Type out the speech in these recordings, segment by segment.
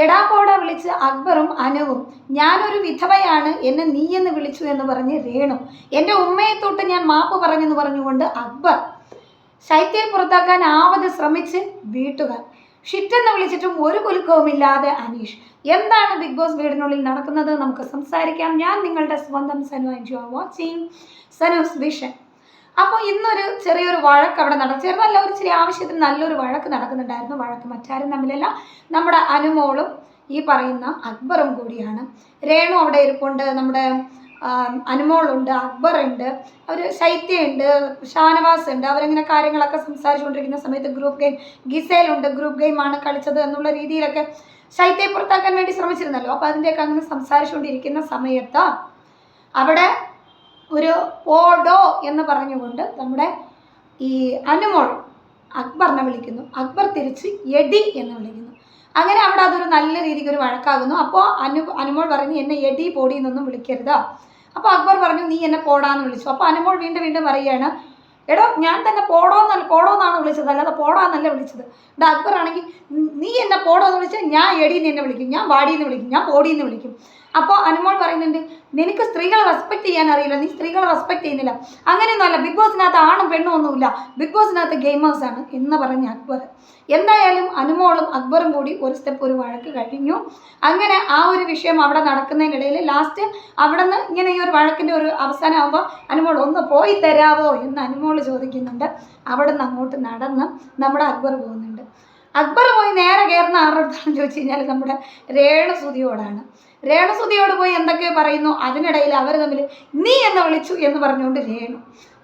എടാ പോടാ വിളിച്ച് അക്ബറും അനുവും ഞാനൊരു വിധവയാണ് എന്നെ നീ എന്ന് വിളിച്ചു എന്ന് പറഞ്ഞ് രേണു. എന്റെ ഉമ്മയെ തൊട്ട് ഞാൻ മാപ്പ് പറഞ്ഞെന്ന് പറഞ്ഞുകൊണ്ട് അക്ബർ ശൈത്യയെ പുറത്താക്കാൻ ആവത് ശ്രമിച്ച് വീട്ടുകാർ. ഷിറ്റെന്ന് വിളിച്ചിട്ടും ഒരു കുലുക്കവുമില്ലാതെ അനീഷ്. എന്താണ് ബിഗ് ബോസ് വീടിനുള്ളിൽ നടക്കുന്നത്? നമുക്ക് സംസാരിക്കാം. ഞാൻ നിങ്ങളുടെ സ്വന്തം Sanu and you are watching. Sanu's vision. അപ്പോൾ ഇന്നൊരു ചെറിയൊരു വഴക്ക് അവിടെ നടന്നു. ചെറുതല്ല ഒരു ചെറിയ ആവശ്യത്തിന് നല്ലൊരു വഴക്ക് നടക്കുന്നുണ്ടായിരുന്നു. വഴക്ക് മറ്റാരും തമ്മിലല്ല. നമ്മുടെ അനുമോളും ഈ പറയുന്ന അക്ബറും കൂടിയാണ്. രേണു അവിടെ ഇരിപ്പുണ്ട്. നമ്മുടെ അനുമോളുണ്ട് അക്ബറുണ്ട്. അവർ ശൈത്യയുണ്ട് ഷാനവാസ് ഉണ്ട് അവരിങ്ങനെ കാര്യങ്ങളൊക്കെ സംസാരിച്ചുകൊണ്ടിരിക്കുന്ന സമയത്ത് ഗ്രൂപ്പ് ഗെയിം ഗിസേലുണ്ട്. ഗ്രൂപ്പ് ഗെയിമാണ് കളിച്ചത് എന്നുള്ള രീതിയിലൊക്കെ ശൈത്യയെ പുറത്താക്കാൻ വേണ്ടി ശ്രമിച്ചിരുന്നല്ലോ. അപ്പോൾ അതിന്റെയൊക്കെ അങ്ങനെ സംസാരിച്ചുകൊണ്ടിരിക്കുന്ന സമയത്ത് അവിടെ ഒരു ഓടോ എന്ന് പറഞ്ഞുകൊണ്ട് നമ്മുടെ ഈ അനുമോൾ അക്ബറിനെ വിളിക്കുന്നു. അക്ബർ തിരിച്ച് എടി എന്ന് വിളിക്കുന്നു. അങ്ങനെ അവിടെ അതൊരു നല്ല രീതിക്ക് ഒരു വഴക്കാകുന്നു. അപ്പോൾ അനു അനുമോൾ പറഞ്ഞു എന്നെ എടി പോടി എന്നൊന്നും വിളിക്കരുത്. അപ്പോൾ അക്ബർ പറഞ്ഞു നീ എന്നെ പോടാന്ന് വിളിച്ചു. അപ്പോൾ അനുമോൾ വീണ്ടും വീണ്ടും പറയുകയാണ് എടോ ഞാൻ തന്നെ പോടോന്നല്ല പോടോന്നാണ് വിളിച്ചത്. അല്ലാതെ പോടാന്നല്ല വിളിച്ചത്. ഇവിടെ അക്ബർ ആണെങ്കിൽ നീ എന്നെ പോടോ എന്ന് വിളിച്ചാൽ ഞാൻ എടീന്ന് എന്നെ വിളിക്കും. ഞാൻ വാടിയെന്ന് വിളിക്കും. ഞാൻ പോടിയെന്ന് വിളിക്കും. അപ്പോൾ അനുമോൾ പറയുന്നുണ്ട് നിനക്ക് സ്ത്രീകളെ റെസ്പെക്ട് ചെയ്യാൻ അറിയില്ല നീ സ്ത്രീകളെ റെസ്പെക്ട് ചെയ്യുന്നില്ല. അങ്ങനെയൊന്നുമല്ല ബിഗ് ബോസിനകത്ത് ആണും പെണ്ണും ഒന്നുമില്ല. ബിഗ് ബോസിനകത്ത് ആണ് എന്ന് പറഞ്ഞ അക്ബർ. എന്തായാലും അനുമോളും അക്ബറും കൂടി ഒരു സ്റ്റെപ്പ് ഒരു വഴക്ക് കഴിഞ്ഞു. അങ്ങനെ ആ ഒരു വിഷയം അവിടെ നടക്കുന്നതിനിടയിൽ ലാസ്റ്റ് അവിടെ നിന്ന് ഇങ്ങനെ ഈ ഒരു വഴക്കിന്റെ ഒരു അവസാനമാകുമ്പോൾ അനുമോൾ ഒന്ന് പോയി തരാവോ? എന്ന് അനുമോൾ ചോദിക്കുന്നുണ്ട്. അവിടെ നിന്ന് അങ്ങോട്ട് നടന്ന് നമ്മുടെ അക്ബർ പോകുന്നുണ്ട്. അക്ബർ പോയി നേരെ കയറുന്ന ആരുടെ അടുത്താണെന്ന് ചോദിച്ചു കഴിഞ്ഞാൽ നമ്മുടെ രേണുസുതിയോടാണ്. രേണുസുതിയോട് പോയി എന്തൊക്കെ പറയുന്നു. അതിനിടയിൽ അവർ തമ്മിൽ നീ എന്ന് വിളിച്ചു എന്ന് പറഞ്ഞുകൊണ്ട് രേണു.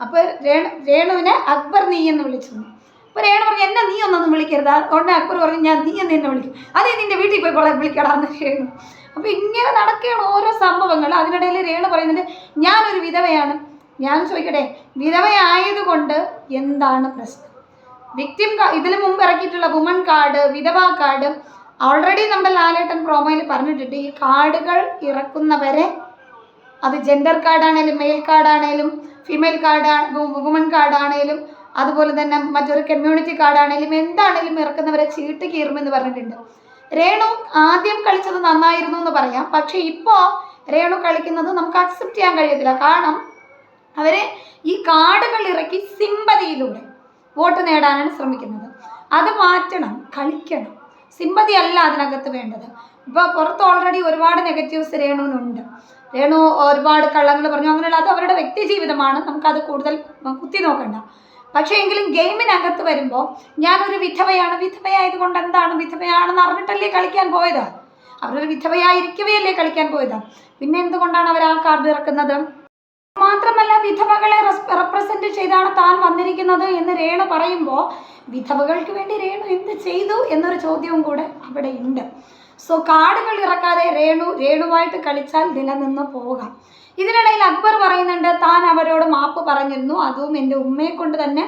അപ്പോൾ രേണു രേണുവിനെ അക്ബർ നീ എന്ന് വിളിച്ചു. അപ്പോൾ രേണു പറഞ്ഞു എന്നെ നീ ഒന്നൊന്നും വിളിക്കരുത്. ഉടനെ അക്ബർ പറഞ്ഞു ഞാൻ നീ എന്ന് എന്നെ വിളിക്കും. അതേ നിന്റെ വീട്ടിൽ പോയി കൊള്ളാൻ വിളിക്കടാന്ന് രേണു. അപ്പോൾ ഇങ്ങനെ നടക്കുകയാണ് ഓരോ സംഭവങ്ങൾ. അതിനിടയിൽ രേണു പറയുന്നുണ്ട് ഞാനൊരു വിധവയാണ്. ഞാൻ ചോദിക്കട്ടെ വിധവയായതുകൊണ്ട് എന്താണ് പ്രശ്നം? വിക്ടിം ഇതിനു മുമ്പ് ഇറക്കിയിട്ടുള്ള വുമൺ കാർഡ് വിധവ കാർഡ് ഓൾറെഡി നമ്മുടെ ലാലേട്ടൻ പ്രോമോയിൽ പറഞ്ഞിട്ടുണ്ട് ഈ കാർഡുകൾ ഇറക്കുന്നവരെ അത് ജെൻഡർ കാർഡാണേലും മെയിൽ കാർഡാണേലും ഫീമെയിൽ കാർഡ് വുമൻ കാർഡാണേലും അതുപോലെ തന്നെ മറ്റൊരു കമ്മ്യൂണിറ്റി കാർഡാണേലും എന്താണേലും ഇറക്കുന്നവരെ ചീട്ട് കീറുമെന്ന് പറഞ്ഞിട്ടുണ്ട്. രേണു ആദ്യം കളിച്ചത് നന്നായിരുന്നു എന്ന് പറയാം. പക്ഷെ ഇപ്പോൾ രേണു കളിക്കുന്നത് നമുക്ക് അക്സെപ്റ്റ് ചെയ്യാൻ കഴിയത്തില്ല. കാരണം അവരെ ഈ കാർഡുകൾ ഇറക്കി സിമ്പതിയിലൂടെ വോട്ട് നേടാനാണ് ശ്രമിക്കുന്നത്. അത് മാറ്റണം കളിക്കണം. സിമ്പതി അല്ല അതിനകത്ത് വേണ്ടത്. ഇപ്പോൾ പുറത്ത് ഓൾറെഡി ഒരുപാട് നെഗറ്റീവ്സ് രേണുവിനുണ്ട്. രേണു ഒരുപാട് കള്ളങ്ങൾ പറഞ്ഞു. അങ്ങനെയുള്ള അത് അവരുടെ വ്യക്തി ജീവിതമാണ്. നമുക്കത് കൂടുതൽ കുത്തി നോക്കണ്ട. പക്ഷേ എങ്കിലും ഗെയിമിനകത്ത് വരുമ്പോൾ ഞാനൊരു വിധവയാണ്. വിധവയായതുകൊണ്ട് എന്താണ്? വിധവയാണെന്ന് അറിഞ്ഞിട്ടല്ലേ കളിക്കാൻ പോയത്? അവരൊരു വിധവയായിരിക്കവയല്ലേ കളിക്കാൻ പോയത്? പിന്നെ എന്തുകൊണ്ടാണ് അവർ ആ കാർഡ് ഇറക്കുന്നത്? മാത്രമല്ല വിധവകളെ റെപ്രസെന്റ് ചെയ്താണ് താൻ വന്നിരിക്കുന്നത് എന്ന് രേണു പറയുമ്പോൾ വിധവകൾക്ക് വേണ്ടി രേണു എന്ത് ചെയ്തു? എന്നൊരു ചോദ്യവും കൂടെ അവിടെ ഉണ്ട്. സോ കാടുകൾ ഇറക്കാതെ രേണു രേണുവായിട്ട് കളിച്ചാൽ നിലനിന്ന് പോകാം. ഇതിനിടയിൽ അക്ബർ പറയുന്നുണ്ട് താൻ അവരോട് മാപ്പ് പറഞ്ഞിരുന്നു. അതും എന്റെ ഉമ്മയെ കൊണ്ട് തന്നെ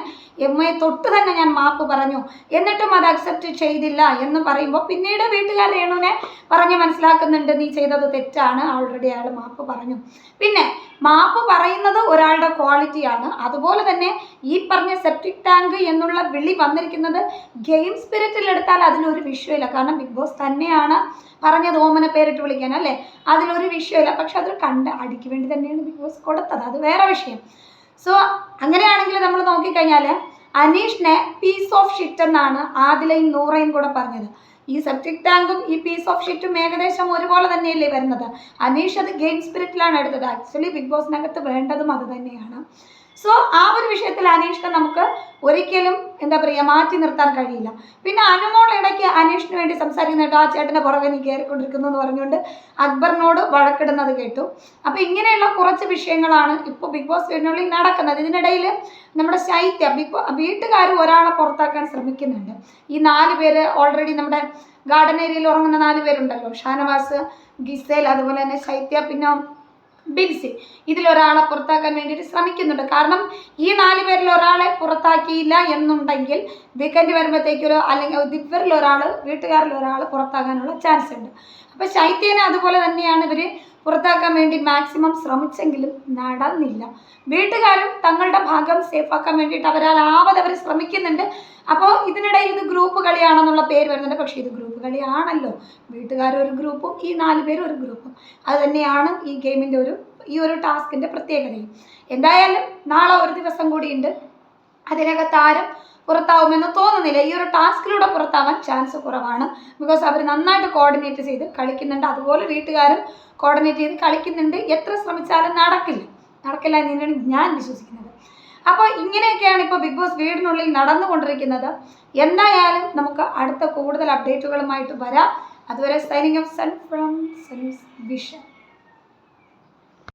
ഉമ്മയെ തൊട്ട് തന്നെ ഞാൻ മാപ്പ് പറഞ്ഞു. എന്നിട്ടും അത് അക്സെപ്റ്റ് ചെയ്തില്ല. എന്ന് പറയുമ്പോൾ പിന്നീട് വീട്ടുകാർ രേണുവിനെ പറഞ്ഞ് മനസ്സിലാക്കുന്നുണ്ട് നീ ചെയ്തത് തെറ്റാണ്. ഓൾറെഡി അയാൾ മാപ്പ് പറഞ്ഞു. പിന്നെ മാപ്പ് പറയുന്നത് ഒരാളുടെ ക്വാളിറ്റിയാണ് അതുപോലെ തന്നെ ഈ പറഞ്ഞ സെപ്റ്റിക് ടാങ്ക് എന്നുള്ള വിളി വന്നിരിക്കുന്നത് ഗെയിം സ്പിരിറ്റിൽ എടുത്താൽ അതിലൊരു വിഷയമില്ല കാരണം ബിഗ് ബോസ് തന്നെയാണ് പറഞ്ഞത് ഓമനെ പേരിട്ട് വിളിക്കാൻ അല്ലേ? അതിലൊരു വിഷയമില്ല പക്ഷെ അത് കണ്ട് അടിക്ക് വേണ്ടി തന്നെയാണ് ബിഗ് ബോസ് കൊടുത്തത്. അത് വേറെ വിഷയം. സോ അങ്ങനെയാണെങ്കിൽ നമ്മൾ നോക്കിക്കഴിഞ്ഞാൽ അനീഷിനെ പീസ് ഓഫ് ഷിറ്റ് എന്നാണ് ആദിലയും നൂറയും കൂടെ പറഞ്ഞത്. ഈ സെപ്റ്റിക് ടാങ്കും ഈ പീസ് ഓഫ് ഷീറ്റും ഏകദേശം ഒരുപോലെ തന്നെയല്ലേ വരുന്നത്. അനീഷ് അത് ഗെയിം സ്പിരിറ്റിലാണ് എടുത്തത്. ആക്ച്വലി ബിഗ് ബോസിനകത്ത് വേണ്ടതും അത് തന്നെയാണ്. സോ ആ ഒരു വിഷയത്തിൽ അനീഷിനെ നമുക്ക് ഒരിക്കലും എന്താ പറയുക മാറ്റി നിർത്താൻ കഴിയില്ല. പിന്നെ അനുമോൾ ഇടയ്ക്ക് അനീഷിന് വേണ്ടി സംസാരിക്കുന്നുണ്ട് ആ ചേട്ടന്റെ പുറകെ നീ കയറിക്കൊണ്ടിരിക്കുന്നു എന്ന് പറഞ്ഞുകൊണ്ട് അക്ബറിനോട് വഴക്കിടുന്നത് കേട്ടു. അപ്പോൾ ഇങ്ങനെയുള്ള കുറച്ച് വിഷയങ്ങളാണ് ഇപ്പോൾ ബിഗ് ബോസ് വീടിനുള്ളിൽ നടക്കുന്നത്. ഇതിനിടയിൽ നമ്മുടെ ശൈത്യ ബിഗ് ബോ വീട്ടുകാർ ഒരാളെ പുറത്താക്കാൻ ശ്രമിക്കുന്നുണ്ട്. ഈ നാല് പേര് ഓൾറെഡി നമ്മുടെ ഗാർഡൻ ഏരിയയിൽ ഉറങ്ങുന്ന നാല് പേരുണ്ടല്ലോ. ഷാനവാസ് ഗിസേൽ അതുപോലെ തന്നെ ശൈത്യ പിന്നെ ബിൻസി. ഇതിലൊരാളെ പുറത്താക്കാൻ വേണ്ടിയിട്ട് ശ്രമിക്കുന്നുണ്ട്. കാരണം ഈ നാല് പേരിൽ ഒരാളെ പുറത്താക്കിയില്ല എന്നുണ്ടെങ്കിൽ വീക്കെൻഡ് വരുമ്പോഴത്തേക്കൊരു അല്ലെങ്കിൽ ഇവരിൽ ഒരാൾ വീട്ടുകാരിൽ ഒരാൾ പുറത്താകാനുള്ള ചാൻസ് ഉണ്ട്. അപ്പോൾ ശൈത്യനെ അതുപോലെ തന്നെയാണ് ഇവർ പുറത്താക്കാൻ വേണ്ടി മാക്സിമം ശ്രമിച്ചെങ്കിലും നടന്നില്ല. വീട്ടുകാരും തങ്ങളുടെ ഭാഗം സേഫാക്കാൻ വേണ്ടിയിട്ട് അവരാൽ അവർ ശ്രമിക്കുന്നുണ്ട്. അപ്പോൾ ഇതിനിടയിൽ ഇത് ഗ്രൂപ്പ് കളിയാണെന്നുള്ള പേര് വരുന്നുണ്ട്. പക്ഷേ ഇത് ഗ്രൂപ്പ് കളി ആണല്ലോ വീട്ടുകാരൊരു ഗ്രൂപ്പും ഈ നാല് പേര് ഒരു ഗ്രൂപ്പും. അത് തന്നെയാണ് ഈ ഗെയിമിന്റെ ഒരു ഈ ഒരു ടാസ്കിന്റെ പ്രത്യേകതയും. എന്തായാലും നാളെ ഒരു ദിവസം കൂടിയുണ്ട്. അതിനകത്ത് ആരും പുറത്താവുമെന്ന് തോന്നുന്നില്ല. ഈ ഒരു ടാസ്കിലൂടെ പുറത്താവാൻ ചാൻസ് കുറവാണ്. ബിക്കോസ് അവർ നന്നായിട്ട് കോർഡിനേറ്റ് ചെയ്ത് കളിക്കുന്നുണ്ട്. അതുപോലെ വീട്ടുകാരും കോർഡിനേറ്റ് ചെയ്ത് കളിക്കുന്നുണ്ട്. എത്ര ശ്രമിച്ചാലും നടക്കില്ല. നടക്കില്ല എന്ന് തന്നെയാണ് ഞാൻ വിശ്വസിക്കുന്നത്. അപ്പോൾ ഇങ്ങനെയൊക്കെയാണ് ഇപ്പോൾ ബിഗ് ബോസ് വീടിനുള്ളിൽ നടന്നുകൊണ്ടിരിക്കുന്നത്. എന്തായാലും നമുക്ക് അടുത്ത കൂടുതൽ അപ്ഡേറ്റുകളുമായിട്ട് വരാം. അതുവരെ signing off Sun from Sun vision